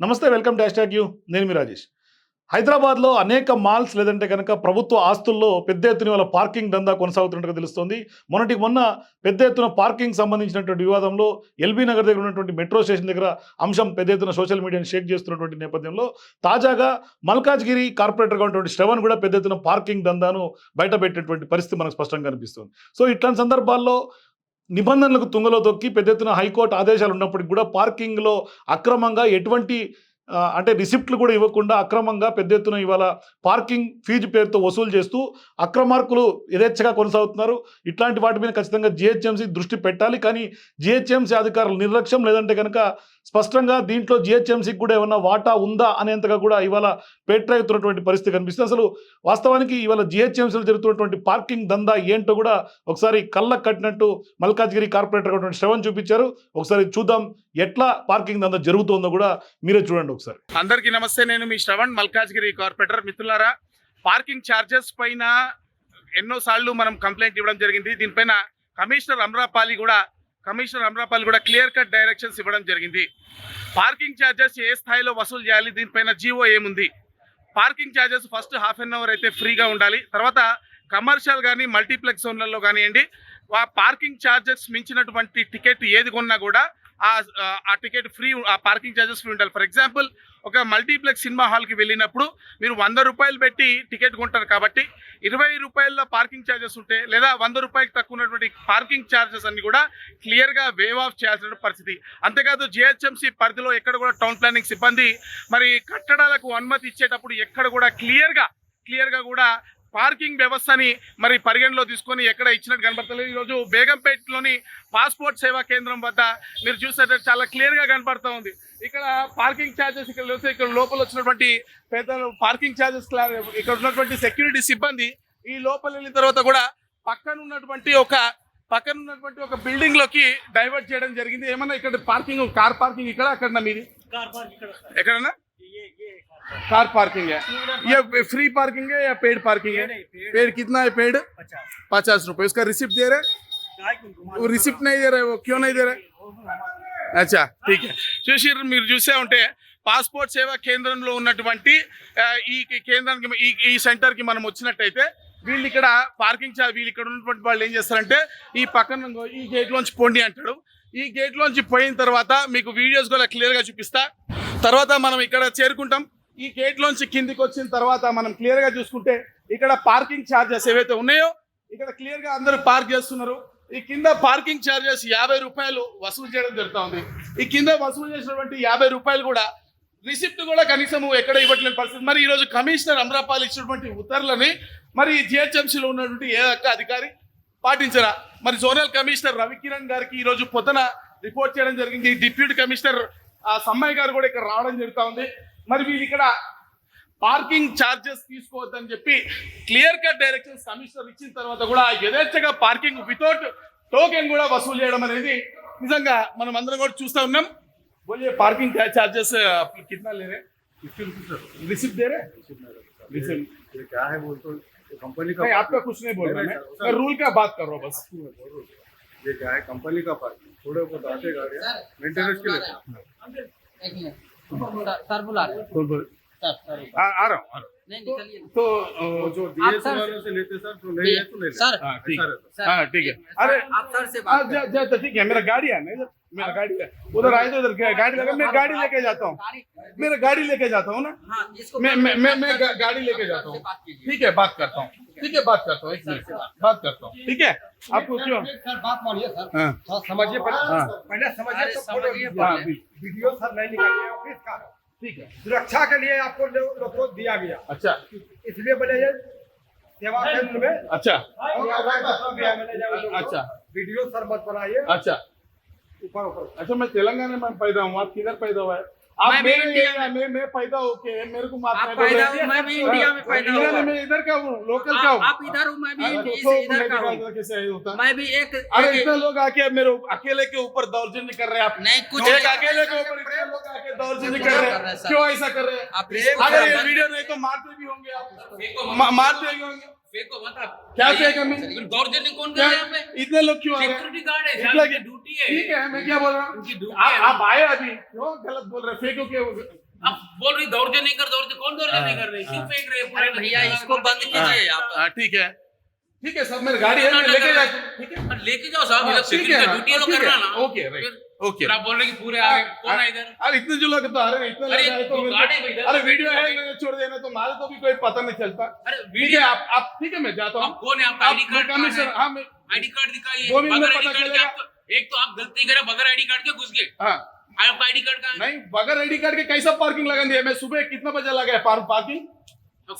నమస్తే welcome dash talk you. నేను మీ రాజేష్. హైదరాబాద్లో అనేక మాల్స్ లేదంటే కనుక ప్రభుత్వ ఆస్తుల్లో పెద్ద ఎత్తున వాళ్ళ పార్కింగ్ దందా కొనసాగుతున్నట్టుగా తెలుస్తోంది. మొన్నటికి మొన్న పెద్ద ఎత్తున పార్కింగ్ సంబంధించినటువంటి వివాదంలో ఎల్బీ నగర్ దగ్గర ఉన్నటువంటి మెట్రో స్టేషన్ దగ్గర అంశం పెద్ద ఎత్తున సోషల్ మీడియాని షేక్ చేస్తున్నటువంటి నేపథ్యంలో తాజాగా మల్కాజ్గిరి కార్పొరేటర్గా ఉన్నటువంటి శ్రవణ్ కూడా పెద్ద ఎత్తున పార్కింగ్ దందాను బయటపెట్టేటువంటి పరిస్థితి మనకు స్పష్టంగా కనిపిస్తుంది. సో ఇట్లాంటి సందర్భాల్లో నిబంధనలకు తుంగలో తొక్కి పెద్ద ఎత్తున హైకోర్టు ఆదేశాలు ఉన్నప్పటికీ కూడా పార్కింగ్లో అక్రమంగా ఎటువంటి అంటే రిసిప్ట్లు కూడా ఇవ్వకుండా అక్రమంగా పెద్ద ఎత్తున ఇవాళ పార్కింగ్ ఫీజు పేరుతో వసూలు చేస్తూ అక్రమార్కులు యథేచ్ఛగా కొనసాగుతున్నారు. ఇట్లాంటి వాటి మీద ఖచ్చితంగా జిహెచ్ఎంసీ దృష్టి పెట్టాలి. కానీ జిహెచ్ఎంసీ అధికారులు నిర్లక్ష్యం లేదంటే కనుక స్పష్టంగా దీంట్లో జిహెచ్ఎంసీకి కూడా ఏమన్నా వాటా ఉందా అనేంతగా కూడా ఇవాళ పేట్రైతున్నటువంటి పరిస్థితి కనిపిస్తుంది. అసలు వాస్తవానికి ఇవాళ జిహెచ్ఎంసీలో జరుగుతున్నటువంటి పార్కింగ్ దందా ఏంటో కూడా ఒకసారి కళ్ళకు కట్టినట్టు మల్కాజ్గిరి కార్పొరేటర్ ఉన్నటువంటి శ్రవణ్ చూపించారు. ఒకసారి చూద్దాం ఎట్లా పార్కింగ్ దందా జరుగుతుందో కూడా మీరే చూడండి ఒకసారి. అందరికీ నమస్తే. నేను మీ శ్రవణ్ మల్కాజ్గిరి కార్పొరేటర్. మిత్రులారా పార్కింగ్ ఛార్జెస్ పైన ఎన్నోసార్లు మనం కంప్లైంట్ ఇవ్వడం జరిగింది. దీనిపైన కమిషనర్ అమ్రాపాలి కూడా కమిషనర్ అమ్రాపాలి కూడా క్లియర్ కట్ డైరెక్షన్స్ ఇవ్వడం జరిగింది. పార్కింగ్ ఛార్జెస్ ఏ స్థాయిలో వసూలు చేయాలి? దీనిపైన జీవో ఏముంది? Parking charges first half an hour అయితే ఫ్రీగా ఉండాలి. తర్వాత కమర్షియల్ కానీ మల్టీప్లెక్స్ జోన్లలో కానివ్వండి ఆ పార్కింగ్ ఛార్జెస్ మించినటువంటి టికెట్ ఏది కొన్నా కూడా ఆ ఆ టికెట్ ఫ్రీ ఆ పార్కింగ్ ఛార్జెస్ ఫ్రీ ఉండాలి. ఫర్ ఎగ్జాంపుల్ ఒక మల్టీప్లెక్స్ సినిమా హాల్కి వెళ్ళినప్పుడు మీరు వంద రూపాయలు పెట్టి టికెట్ కొంటారు కాబట్టి ఇరవై రూపాయల పార్కింగ్ ఛార్జెస్ ఉంటే లేదా వంద రూపాయలకి తక్కువ ఉన్నటువంటి పార్కింగ్ ఛార్జెస్ అన్ని కూడా క్లియర్గా వేవ్ ఆఫ్ చేయాల్సిన పరిస్థితి. అంతేకాదు జిహెచ్ఎంసీ పరిధిలో ఎక్కడ కూడా టౌన్ ప్లానింగ్ సిబ్బంది మరి కట్టడాలకు అనుమతి ఇచ్చేటప్పుడు ఎక్కడ కూడా క్లియర్గా క్లియర్గా కూడా పార్కింగ్ వ్యవస్థని మరి పరిగణలో తీసుకొని ఎక్కడ ఇచ్చినట్టు కనబడతలేదు ఈరోజు బేగంపేటలోని పాస్పోర్ట్ సేవా కేంద్రం వద్ద మీరు చూస్తే చాలా క్లియర్గా కనబడుతూ ఉంది. ఇక్కడ పార్కింగ్ ఛార్జెస్ ఇక్కడ చూస్తే ఇక్కడ లోపల వచ్చినటువంటి పెద్ద పార్కింగ్ ఛార్జెస్ ఇక్కడ ఉన్నటువంటి సెక్యూరిటీ సిబ్బంది ఈ లోపల వెళ్ళిన తర్వాత కూడా పక్కన ఉన్నటువంటి ఒక పక్కన ఉన్నటువంటి ఒక బిల్డింగ్లోకి డైవర్ట్ చేయడం జరిగింది. ఏమన్నా ఇక్కడ పార్కింగ్ కార్ పార్కింగ్ ఇక్కడ అక్కడ మీది? ఎక్కడన్నా? कार पार्किंग है ये फ्री पार्किंग है या पेड पार्किंग है पेड कितना है पेड पचास रुपए उसका रिसिप्ट दे रहे वो रिसिप्ट नहीं दे रहे वो क्यों नहीं दे रहे అచ్చా ఠీక్ చూసి మీరు చూసే ఉంటే పాస్పోర్ట్ సేవా కేంద్రంలో ఉన్నటువంటి ఆ, ఈ కేంద్రానికి ఈ ఈ సెంటర్కి మనం వచ్చినట్టయితే వీళ్ళు ఇక్కడ పార్కింగ్ చా వీళ్ళు ఇక్కడ ఉన్నటువంటి వాళ్ళు ఏం చేస్తారంటే ఈ పక్కన ఇంకో ఈ గేట్లోంచి పోండి అంటాడు ఈ గేట్లోంచి పోయిన తర్వాత మీకు వీడియోస్ కూడా క్లియర్గా చూపిస్తా తర్వాత మనం ఇక్కడ చేరుకుంటాం. ఈ గేట్లోంచి కిందికి వచ్చిన తర్వాత మనం క్లియర్గా చూసుకుంటే ఇక్కడ పార్కింగ్ ఛార్జెస్ ఏవైతే ఉన్నాయో ఇక్కడ క్లియర్గా అందరూ పార్క్ చేస్తున్నారు. ఈ కింద పార్కింగ్ ఛార్జెస్ యాభై రూపాయలు వసూలు చేయడం జరుగుతూ ఉంది. ఈ కింద వసూలు చేసినటువంటి యాభై రూపాయలు కూడా రిసిప్ట్ కూడా కనీసం ఎక్కడ ఇవ్వట్లేని పరిస్థితి. మరి ఈరోజు కమిషనర్ అమరాపాల్ ఇచ్చినటువంటి ఉత్తర్వులని మరి జిహెచ్ఎంసీలో ఉన్నటువంటి ఏ ఒక్క అధికారి పాటించరా? మరి జోనల్ కమిషనర్ రవికిరణ్ గారికి ఈరోజు పొద్దున రిపోర్ట్ చేయడం జరిగింది. డిప్యూటీ కమిషనర్ ఆ సమ్మయ్య గారు కూడా ఇక్కడ రావడం జరుగుతూ ఉంది మరి వీళ్ళు ఇక్కడ పార్కింగ్ ఛార్జెస్ తీసుకోవద్దని చెప్పి క్లియర్ కట్ డైరెక్షన్స్ కమిషనర్ ఇచ్చిన తర్వాత కూడా యథేచ్ఛగా పార్కింగ్ వితౌట్ టోకెన్ కూడా వసూలు చేయడం అనేది నిజంగా మనం అందరం కూడా చూస్తూ ఉన్నాం बोलिए पार्किंग क्या चार्जेस कितना ले रहे रिसिप्ट दे रहे रिसिप्ट ये क्या है बोल तो कंपनी का नहीं आपका कुछ नहीं बोल रहा मैं मैं रूल का बात कर रहा हूँ बस ये क्या है कंपनी का पार्किंग थोड़े बहुत आते गाड़ियाँ मेंटेनेंस के लिए एक मिनट सर बुला रहे हैं। सर सर आ, आ रहा हूँ नहीं निकलिए तो जो से लेते सर तो नहीं है तो सर। हाँ ठीक। है हाँ। ठीक अरे आप सर से बात जा, जा, तो ठीक है मेरा गाड़ी है ना मेरा गाड़ी है। उधर आए तो उधर गाड़ी लगा मैं गाड़ी लेके जाता हूँ। मेरा गाड़ी लेके जाता हूँ ना? हाँ मैं मैं, मैं गाड़ी लेके जाता हूँ। ठीक है बात करता हूँ। ठीक है बात करता हूँ एक मिनट बात करता हूँ। ठीक है आपको क्यों सर बात मानिए सर। हाँ। थोड़ा समझिए पहले हाँ। पहले समझिए तो। हाँ। वीडियो सर नहीं निकालिए ऑफ़िस का। ठीक है। सुरक्षा के लिए आपको लोगों दिया गया। अच्छा। इसलिए बोले ये सेवा केंद्र में अच्छा। अच्छा अच्छा। वीडियो सर मत बनाइए। अच्छा। ऊपर ऊपर। अच्छा मैं तेलंगाना में पैदा हूँ आप किधर पैदा हुआ है? आप मैं इंडिया में मैं पैदा होके मेरे को माफ़ पैदा बोले। मैं भी इंडिया में पैदा इंडिया मैं इधर का हूँ लोकल का आप हूँ आप इधर हूँ मैं भी अरे इस तो इधर का हूँ। कैसे होता मैं भी एक अरे इतने लोग आके मेरे अकेले के ऊपर दौर्जन्य कर रहे हैं आप। नहीं कुछ एक अकेले के ऊपर इतने लोग आके दौर्जन्य कर रहे हैं, हैं क्यों ऐसा कर रहे हैं? अगर ये वीडियो नहीं तो मारते भी होंगे आप। मारते भी होंगे। फेंको मत आप क्या फेंका मैं दौर्जन्य कौन कर रहा है इतने लोग क्यों आ रहे हैं? सिक्योरिटी गार्ड है साहब की ड्यूटी है। ठीक है मैं क्या बोल रहा हूँ? आप है। आप आए अभी। क्यों? गलत बोल रहे हैं फेंको के अब बोल रही कर दौड़ते कौन दौड़ते नहीं कर रहे क्यों फेंक रहे हैं? अरे भैया इसको बंद कीजिए आप। हाँ, ठीक है। ठीक है सर मेरी गाड़ी है लेके ठीक है। लेके जाओ साहब हाँ, सिक्योरिटी है। ड्यूटी है तो करना ना। ओके, राइट, ओके आप बोल रहे कि पूरे आ कौन है इधर? अरे इतने जो लोग तो आ रहे हैं इतने अरे तो तो को- में इधर अरे तो वीडियो है मैंने छोड़ देना तो मारे तो भी कोई पता नहीं चलता। अरे वीडियो है आप आप ठीक है मैं जाता आप हूँ कौन है? आपका आईडी आप कार्ड कमिश्नर हाँ? मैं आईडी कार्ड दिखाइए। दो मिनट में बगैर पता आईडी कार्ड के चलेगा। एक तो आप गलती करे बगैर आईडी कार्ड के घुस गए। हाँ। आपका आईडी कार्ड है? नहीं बगैर आईडी कार्ड के कैसा पार्किंग लगा दिया? मैं सुबह कितना बजे लगा है पार्किंग तो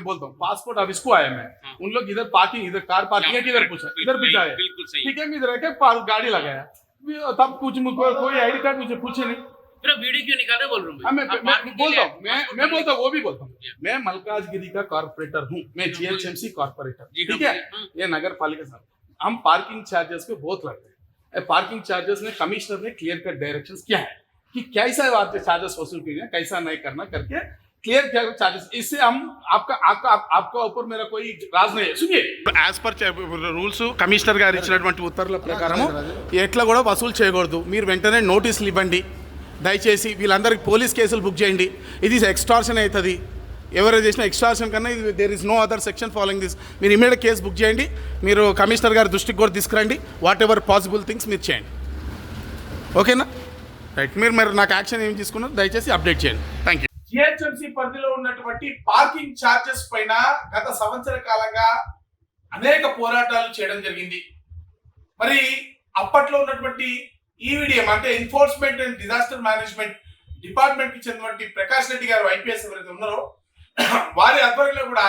बोलता हूँ पासपोर्ट ऑफ़िस को आया मैं। हाँ। उन लोग इधर पार्किंग इधर कार पार्किंग है किधर पूछा? इधर पूछा है ठीक है इधर पार- गाड़ी लगाया। तब कुछ मुझको कोई आईडी कार्ड मुझे पूछे नहीं। वीडियो क्यों निकाल रहे बोल रहा हाँ, हूँ मैं बोलता हूँ मैं मैं बोलता हूँ वो भी बोलता हूँ। मैं मलकाजगिरी का कॉर्पोरेटर हूँ मैं हाँ, जीएचएमसी कॉर्पोरेटर ठीक हाँ, है हाँ। ये नगर पालिका साहब। हम पार्किंग चार्जेस पे बहुत लगते हैं। पार्किंग चार्जेस में कमिश्नर ने क्लियर कट डायरेक्शंस क्या है? कि कैसा आपके चार्जेस वसूल कीजिए कैसा नहीं करना करके क्लियर किया चार्जेस इससे हम आपका आपका आप, आपका ऊपर मेरा कोई राज नहीं है सुनिए యాజ్ పర్ రూల్స్ కమిషనర్ గారు ఇచ్చినటువంటి ఉత్తర్వుల ప్రకారము ఎట్లా కూడా వసూలు చేయకూడదు మీరు వెంటనే నోటీసులు ఇవ్వండి దయచేసి వీళ్ళందరికీ పోలీస్ కేసులు బుక్ చేయండి ఇది ఎక్స్టార్షన్ అవుతుంది ఎవరు చేసిన ఎక్స్టార్షన్ కన్నా ఇది there is no other section following this మీరు ఇమీడియట్ కేసు బుక్ చేయండి మీరు కమిషనర్ గారి దృష్టికి కూడా తీసుకురండి వాట్ ఎవర్ పాసిబుల్ థింగ్స్ మీరు చేయండి ఓకేనా రైట్ మీరు మరి నాకు యాక్షన్ ఏం తీసుకున్నారు? దయచేసి అప్డేట్ చేయండి. థ్యాంక్ యూ జిహెచ్ఎంసీ పరిధిలో ఉన్నటువంటి పార్కింగ్ ఛార్జెస్ పైన గత సంవత్సర కాలంగా అనేక పోరాటాలు చేయడం జరిగింది. మరి అప్పట్లో ఉన్నటువంటి ఈవిడిఎం అంటే ఎన్ఫోర్స్మెంట్ అండ్ డిజాస్టర్ మేనేజ్మెంట్ డిపార్ట్మెంట్కి చెందినటువంటి ప్రకాష్ రెడ్డి గారు ఐపీఎస్ ఎవరైతే ఉన్నారో వారి ఆధ్వర్యంలో కూడా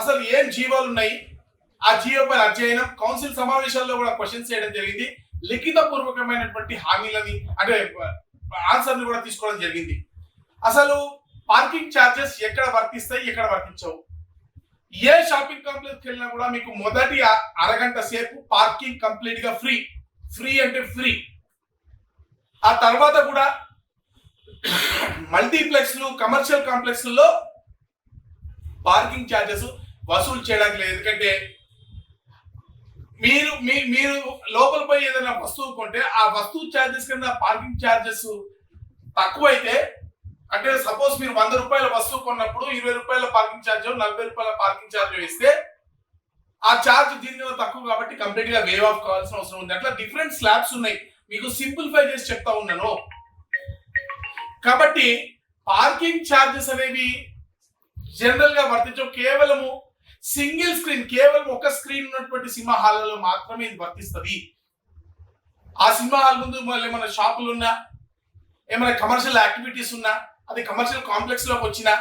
అసలు ఏం జీవోలు ఉన్నాయి? ఆ జీవో పైన అధ్యయనం కౌన్సిల్ సమావేశాల్లో కూడా క్వశ్చన్స్ చేయడం జరిగింది. లిఖిత పూర్వకమైనటువంటి హామీలని అంటే ఆన్సర్ని కూడా తీసుకోవడం జరిగింది. అసలు పార్కింగ్ ఛార్జెస్ ఎక్కడ వర్తిస్తాయి ఎక్కడ వర్తించవు? ఏ షాపింగ్ కాంప్లెక్స్కి వెళ్ళినా కూడా మీకు మొదటి అరగంట సేపు పార్కింగ్ కంప్లీట్గా ఫ్రీ. ఫ్రీ అంటే ఫ్రీ. ఆ తర్వాత కూడా మల్టీప్లెక్స్లు కమర్షియల్ కాంప్లెక్స్లలో పార్కింగ్ ఛార్జెస్ వసూలు చేయడానికి లేదు. ఎందుకంటే మీరు మీ మీరు లోపల పోయి ఏదైనా వస్తువు కొంటే ఆ వస్తువు ఛార్జెస్ కింద పార్కింగ్ ఛార్జెస్ తక్కువైతే అంటే సపోజ్ మీరు వంద రూపాయల వస్తువు కొన్నప్పుడు ఇరవై రూపాయల పార్కింగ్ ఛార్జ్ నలభై రూపాయల పార్కింగ్ ఛార్జ్ వేస్తే ఆ ఛార్జ్ దీని మీద తక్కువ కాబట్టి కంప్లీట్గా వేవ్ ఆఫ్ కావాల్సిన అవసరం ఉంది. అట్లా డిఫరెంట్ స్లాబ్స్ ఉన్నాయి. మీకు సింప్లిఫై చేసి చెప్తా ఉన్నాను. కాబట్టి పార్కింగ్ ఛార్జెస్ అనేవి జనరల్గా వర్తించవు. కేవలము సింగిల్ స్క్రీన్ కేవలం ఒక స్క్రీన్ ఉన్నటువంటి సినిమా హాల్లో మాత్రమే ఇది వర్తిస్తుంది. ఆ సినిమా హాల్ ముందు మళ్ళీ ఏమైనా షాపులు ఉన్నా ఏమైనా కమర్షియల్ యాక్టివిటీస్ ఉన్నా అది కమర్షియల్ కాంప్లెక్స్లోకి వచ్చినా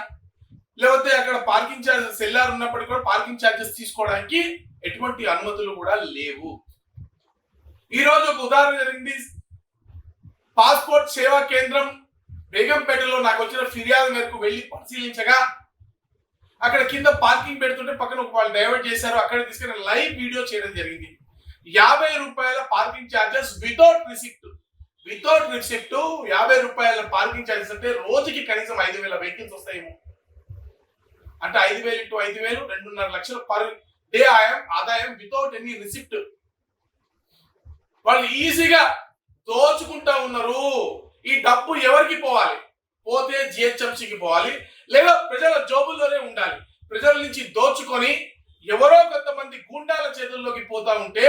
లేకపోతే అక్కడ పార్కింగ్ ఛార్జెస్ సెల్లార్ ఉన్నప్పటికీ కూడా పార్కింగ్ ఛార్జెస్ తీసుకోవడానికి ఎటువంటి అనుమతులు కూడా లేవు. ఈరోజు ఒక ఉదాహరణ జరిగింది. పాస్పోర్ట్ సేవా కేంద్రం బేగంపేటలో నాకు వచ్చిన ఫిర్యాదు మేరకు వెళ్ళి పరిశీలించగా అక్కడ కింద పార్కింగ్ పెడుతుంటే పక్కన ఒక వాళ్ళు డైవర్ట్ చేశారు. అక్కడ తీసుకుని లైవ్ వీడియో చేయడం జరిగింది. యాభై రూపాయల parking charges without receipt. Without receipt యాభై రూపాయల పార్కింగ్ ఛార్జెస్ అంటే రోజుకి కనీసం ఐదు వేల వెహికల్స్ వస్తాయేమో అంటే ఐదు వేలు ఇంటూ ఐదు వేలు రెండున్నర లక్షలు పర్ డే ఆయం ఆదాయం వితౌట్ ఎనీ రిసిప్ట్. వాళ్ళు ఈజీగా దోచుకుంటా ఉన్నారు. ఈ డబ్బు ఎవరికి పోవాలి? పోతే జిహెచ్ఎంసీకి పోవాలి. లేదా ప్రజల జోబుల్లోనే ఉండాలి. ప్రజల నుంచి దోచుకొని ఎవరో కొంతమంది గుండాల చేతుల్లోకి పోతా ఉంటే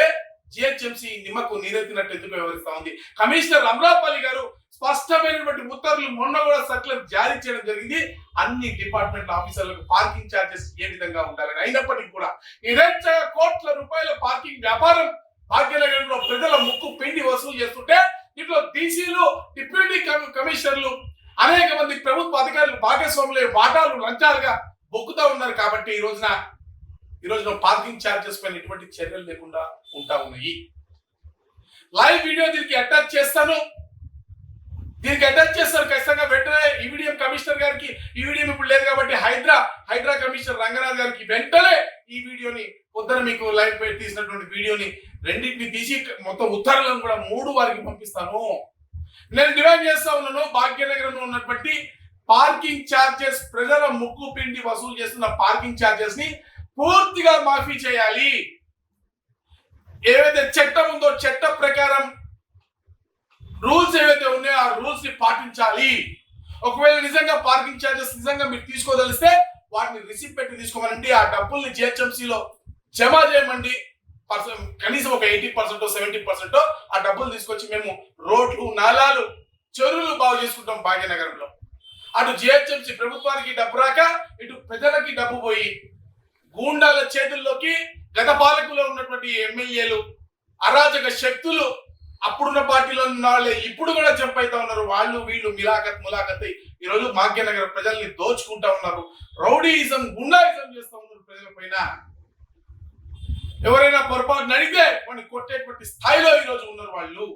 జిహెచ్ఎంసీ నిమ్మకు నీరెత్తినట్టు ఎందుకు వ్యవహరిస్తా ఉంది? కమిషనర్ అమరాపల్లి గారు స్పష్టమైనటువంటి ఉత్తర్వులు మొన్న కూడా సర్కులర్ జారీ చేయడం జరిగింది. అన్ని డిపార్ట్మెంట్ ఆఫీసర్లకు పార్కింగ్ ఛార్జెస్ ఏ విధంగా ఉండాలని అయినప్పటికీ కూడా నిరంతర కోట్ల రూపాయల పార్కింగ్ వ్యాపారం భాగ్యనగరంలో ప్రజల ముక్కు పిండి వసూలు చేస్తుంటే దీంట్లో డీసీలు డిప్యూటీ కమిషనర్లు అనేక మంది ప్రభుత్వ అధికారులు భాగస్వాములే వాటాలు లంచాలుగా బొక్కుతా ఉన్నారు కాబట్టి ఈ రోజున ఈ రోజున పార్కింగ్ ఛార్జెస్ పైన ఎటువంటి చర్యలు లేకుండా ఉంటా ఉన్నాయి. లైవ్ వీడియో దీనికి అటాచ్ చేస్తాను. దీనికి అటాచ్ చేస్తారు ఖచ్చితంగా. వెంటనే ఈవీడిఎం కమిషనర్ గారికి ఈవీడిఎం ఇప్పుడు లేదు కాబట్టి హైదరా హైడ్రా కమిషనర్ రంగనాథ్ గారికి వెంటనే ఈ వీడియోని పొద్దున మీకు లైవ్ పెట్టి తీసినటువంటి వీడియోని రెండింటిని తీసి మొత్తం ఉత్తర్వులను కూడా మూడు వారికి పంపిస్తాను. నేను డిమాండ్ చేస్తా ఉన్నాను భాగ్యనగరంలో ఉన్నటువంటి పార్కింగ్ ఛార్జెస్ ప్రజల ముక్కు పిండి వసూలు చేస్తున్న పార్కింగ్ ఛార్జెస్ని పూర్తిగా మాఫీ చేయాలి. ఏవైతే చట్టం ఉందో చట్ట ప్రకారం రూల్స్ ఏవైతే ఉన్నాయో ఆ రూల్స్ని పాటించాలి. ఒకవేళ నిజంగా పార్కింగ్ ఛార్జెస్ నిజంగా మీరు తీసుకోదలిస్తే వాటిని రిసిప్ట్ పెట్టి తీసుకోమనండి. ఆ డబ్బుల్ని జిహెచ్ఎంసీలో జమ చేయమండి. పర్సెంట్ కనీసం ఒక ఎయిటీ పర్సెంట్ సెవెంటీ పర్సెంట్ ఆ డబ్బులు తీసుకొచ్చి మేము రోడ్లు నాలాలు చెరువులు బాగు చేసుకుంటాం భాగ్యనగరంలో. అటు జిహెచ్ఎంసి ప్రభుత్వానికి డబ్బు రాక ఇటు ప్రజలకి డబ్బు పోయి గూండాల చేతుల్లోకి గత పాలకులో ఉన్నటువంటి ఎమ్మెల్యేలు అరాజక శక్తులు అప్పుడున్న పార్టీలో ఉన్న వాళ్ళే ఇప్పుడు కూడా జంప్ అవుతా ఉన్నారు. వాళ్ళు వీళ్ళు మిలాఖత్ ములాఖత్ ఈ రోజు భాగ్యనగర ప్రజల్ని దోచుకుంటా ఉన్నారు. రౌడీయిజం గుండాయిజం చేస్తూ ఉన్నారు ప్రజల పైన. ఎవరైనా పొరపాటు నడితే వాడిని కొట్టేటువంటి స్థాయిలో ఈరోజు ఉన్నారు వాళ్ళు.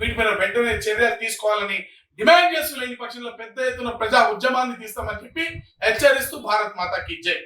వీటిపైన వెంటనే చర్యలు తీసుకోవాలని డిమాండ్ చేస్తూ లేని పక్షంలో పెద్ద ఎత్తున ప్రజా ఉద్యమాన్ని తీస్తామని చెప్పి హెచ్చరిస్తూ భారత్ మాతాకి జై.